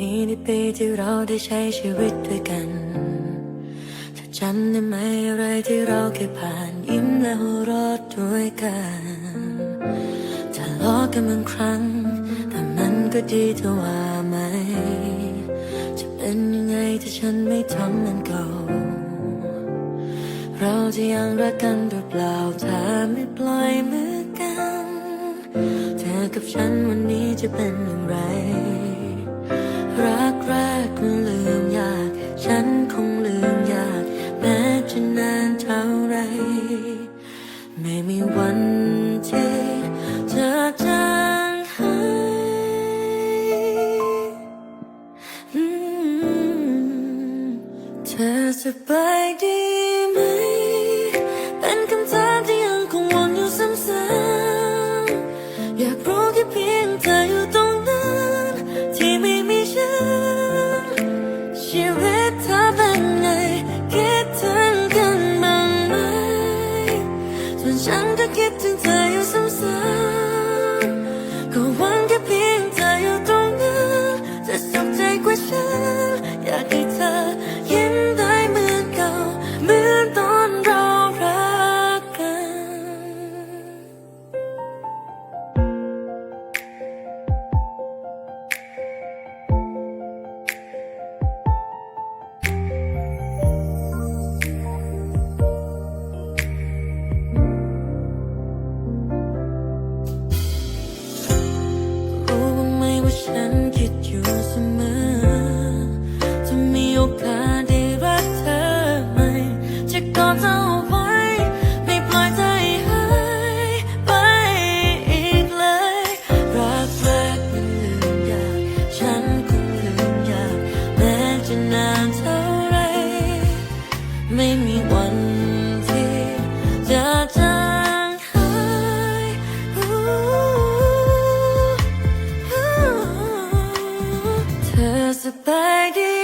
นี้ในปีที่เราได้ใช้ชีวิตด้วยกันเธอจำได้ไหมอะไรที่เราเคยผ่านยิ้มและหัวเราะด้วยกันทะเลาะกันบางครั้ง แต่มันก็ดีเธาว่าไหม จะเป็นยังไงถ้าฉันไม่ทำมันเก่า เราจะยังรักกันหรือเปล่าถ้าไม่ปล่อยมือกัน เธอกับฉันวันนี้จะเป็นอย่างไร ไม่มีวันที่เธอจางหายเธอจะไปดี ไม่มีวันที่จะจางหายเธอสบายดี